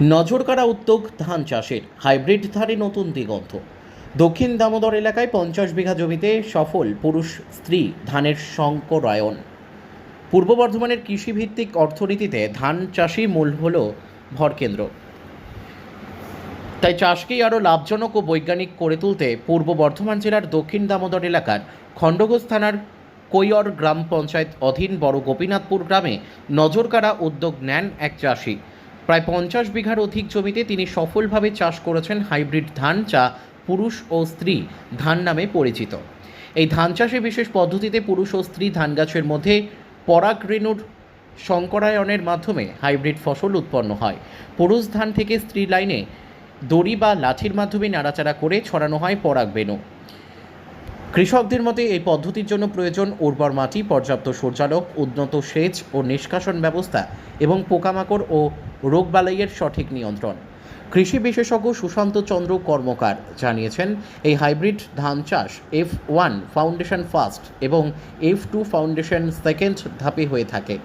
নজরকাড়া উদ্যোগ ধান চাষের হাইব্রিড ধারে নতুন দিগন্ত। দক্ষিণ দামোদর এলাকায় পঞ্চাশ বিঘা জমিতে সফল পুরুষ স্ত্রী ধানের সংকরায়ন পূর্ব বর্ধমানের কৃষিভিত্তিক অর্থনীতিতে ধান চাষই মূল হল ভরকেন্দ্র তাই চাষকেই আরও লাভজনক ও বৈজ্ঞানিক করে তুলতে পূর্ব বর্ধমান জেলার দক্ষিণ দামোদর এলাকার খণ্ডঘোষ থানার কৈয়র গ্রাম পঞ্চায়েত অধীন বড় গোপীনাথপুর গ্রামে নজরকাড়া উদ্যোগ নেন এক চাষি। প্রায় পঞ্চাশ বিঘার অধিক জমিতে তিনি সফলভাবে চাষ করেছেন হাইব্রিড ধান যা পুরুষ ও স্ত্রী ধান নামে পরিচিত। এই ধান চাষে বিশেষ পদ্ধতিতে পুরুষ ও স্ত্রী ধান গাছের মধ্যে পরাগ রেণুর সংকরায়নের মাধ্যমে হাইব্রিড ফসল উৎপন্ন হয়। পুরুষ ধান থেকে স্ত্রী লাইনে দড়ি বা লাঠির মাধ্যমে নাড়াচাড়া করে ছড়ানো হয় পরাগ বেণু। কৃষকদের মতে এই পদ্ধতির জন্য প্রয়োজন উর্বর মাটি, পর্যাপ্ত সূর্যালোক, উন্নত সেচ ও নিষ্কাশন ব্যবস্থা এবং পোকামাকড় ও রোগবালাইয়ের সঠিক নিয়ন্ত্রণ। কৃষি বিশেষজ্ঞ সুশান্ত চন্দ্র কর্মকার জানিয়েছেন, এই হাইব্রিড ধান চাষ এফ ওয়ান ফাউন্ডেশন ফার্স্ট এবং এফ টু ফাউন্ডেশন সেকেন্ড ধাপে হয়ে থাকে।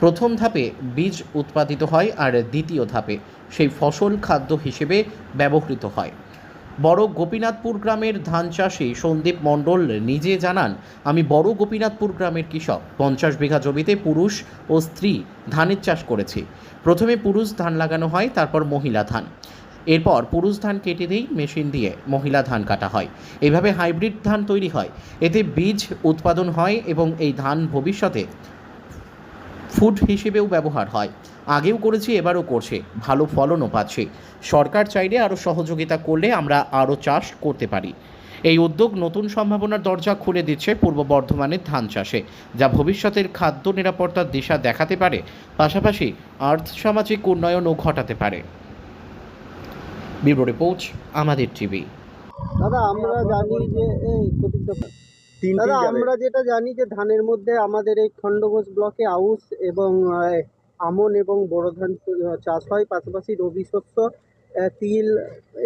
প্রথম ধাপে বীজ উৎপাদিত হয় আর দ্বিতীয় ধাপে সেই ফসল খাদ্য হিসেবে ব্যবহৃত হয়। বড় গোপীনাথপুর গ্রামের ধান চাষি সন্দীপ মণ্ডল নিজে জানান, আমি বড় গোপীনাথপুর গ্রামের কৃষক। পঞ্চাশ বিঘা জমিতে পুরুষ ও স্ত্রী ধানের চাষ করেছি। প্রথমে পুরুষ ধান লাগানো হয়, তারপর মহিলা ধান। এরপর পুরুষ ধান কেটে দিই, মেশিন দিয়ে মহিলা ধান কাটা হয়। এভাবে হাইব্রিড ধান তৈরি হয়। এতে বীজ উৎপাদন হয় এবং এই ধান ভবিষ্যতে ফুড হিসেবেও ব্যবহার হয়। আগেও করেছি, এবারও করছে। ভালো ফলনও পাচ্ছি। সরকার চাইলে আরও সহযোগিতা করলে আমরা আরও চাষ করতে পারি। এই উদ্যোগ নতুন সম্ভাবনার দরজা খুলে দিচ্ছে পূর্ব বর্ধমানের ধান চাষে, যা ভবিষ্যতের খাদ্য নিরাপত্তার দিশা দেখাতে পারে। পাশাপাশি আর্থ সামাজিক উন্নয়নও ঘটাতে পারে। ব্যুরো রিপোর্ট, আমাদের টিভি। দাদা, আমরা জানি যে এই দাদা আমরা যেটা জানি যে ধানের মধ্যে আমাদের এই খণ্ডঘোষ ব্লকে আউশ এবং আমন এবং বোরো ধান চাষ হয়। পাশাপাশি রবি শস্য তিল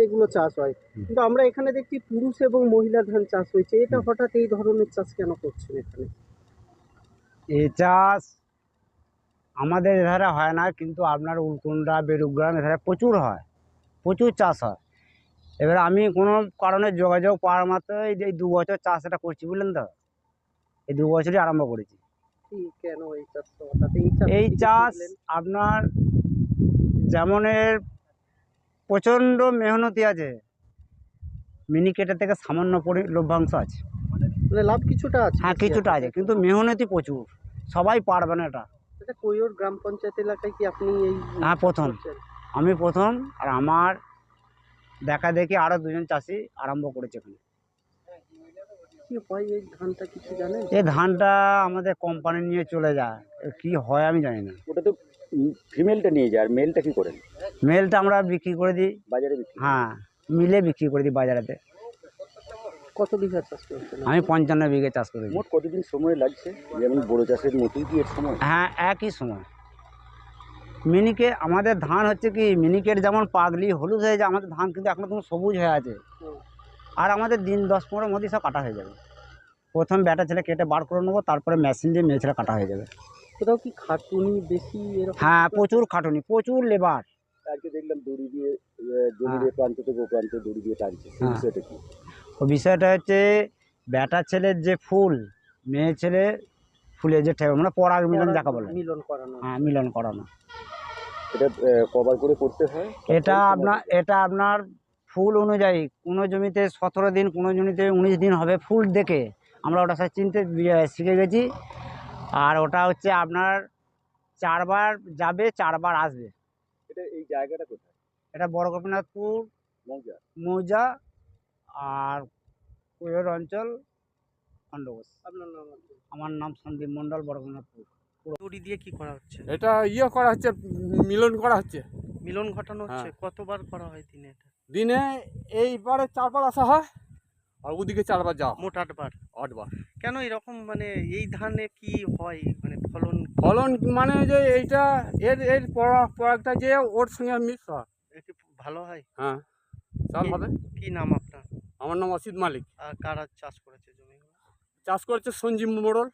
এগুলো চাষ হয়। কিন্তু আমরা এখানে দেখছি পুরুষ এবং মহিলা ধান চাষ হয়েছে। এটা হঠাৎ এই ধরনের চাষ কেন করছেন এখানে? এ চাষ আমাদের এধারে হয় না কিন্তু আপনার উলকুন্ডা বেরুগ্রাম এধারে প্রচুর হয়। প্রচুর চাষ হয়। এবার আমি কোনো কারণে যোগাযোগ পাওয়ার মাত্র এই যে দু বছর চাষ এটা করছি বুঝলেন তো? এই দু বছরই আরম্ভ করেছি। কেন এই চাষ এই চাষ? আপনার যেমনের প্রচণ্ড মেহনতি আছে মিনিকেটের থেকে সামান্য পরি লভ্যাংশ আছে। মানে লাভ কিছুটা আছে। হ্যাঁ কিছুটা আছে কিন্তু মেহনতি প্রচুর সবাই পারবে না এটা। এটা গ্রাম পঞ্চায়েত এলাকায় কি আপনি এই হ্যাঁ, প্রথম। আমি প্রথম আর আমার দেখা দেখি আরও দুজন চাষি আরম্ভ করেছে এখানে। কি এই ধানটা কিছু জানেন? এই ধানটা আমাদের কোম্পানি নিয়ে চলে যায়। এ কি হয় আমি জানি না। ওটা তো ফিমেলটা নিয়ে যায় আর মেলটা কি করেন? মেলটা আমরা বিক্রি করে দিই। বাজারে হ্যাঁ মিলে বিক্রি করে দিই বাজারেতে। কত বিঘা চাষ করছেন? আমি পঞ্চান্ন বিঘে চাষ করে মোট কতদিন সময় লাগছে? যেমন বড় চাষের মতোই কি এর সময়? হ্যাঁ একই সময়। মিনিকে আমাদের ধান হচ্ছে কি মিনিকেট যেমন পাগলি হলুদ হয়ে যায় আমাদের ধান কিন্তু এখনও কোনো সবুজ হয়ে আছে। আর আমাদের দিন দশ পনেরোর মধ্যেই সব কাটা হয়ে যাবে। প্রথম ব্যাটা ছেলে কেটে বার করে নেব তারপরে মেশিন দিয়ে মেয়ে ছেলে কাটা হয়ে যাবে। কোথাও কি খাটুনি বেশি হ্যাঁ প্রচুর খাটুনি প্রচুর লেবার। আজকে দেখলাম দড়ি দিয়ে জমির প্রান্ত থেকে ও প্রান্তে দড়ি দিয়ে টানছে। হ্যাঁ। বিষয়টা কি? ও বিষয়টা হচ্ছে ব্যাটা ছেলের যে ফুল মেয়ে ছেলে ফুলে যে মানে পরাগ মিলন যাকে বলে। মিলন করানো। হ্যাঁ মিলন করানো। এটা কভার করে করতে হয়? এটা আপনার এটা আপনার ফুল অনুযায়ী কোনো জমিতে সতেরো দিন কোনো জমিতে উনিশ দিন হবে ফুল দেখে। আমরা ওটা সব চিনতে শিখে গেছি। আর ওটা হচ্ছে আপনার চারবার যাবে চারবার আসবে। এটা এই জায়গাটা কোথায়? এটা বড় গোপীনাথপুর মৌজা। মৌজা আর কৈর অঞ্চল খণ্ডঘোষ। আমার নাম সন্দীপ মণ্ডল বড় গোপীনাথপুর। দড়ি দিয়ে কি করা হচ্ছে? এটা ইয়ে করা হচ্ছে মিলন করা হচ্ছে। মিলন ঘটানো হচ্ছে? হ্যাঁ। কতবার করা হয় দিনে এটা? দিনে এইবারে চারবার আসা হয় আর ওদিকে চারবার যাওয়া। মোট আটবার? আটবার। কেন এরকম মানে এই ধানে কি হয়? মানে ফলন? ফলন মানে যে এইটা এর এর পরা- পরাগটা যে ওর সঙ্গে মিক্স হয়। একটু ভালো হয়? হ্যাঁ। চাল হবে কি নাম আপনার? আমার নাম অসিত মালিক। আর কারা চাষ করেছে জমি চাষ করছে সঞ্জীব মোড়ল।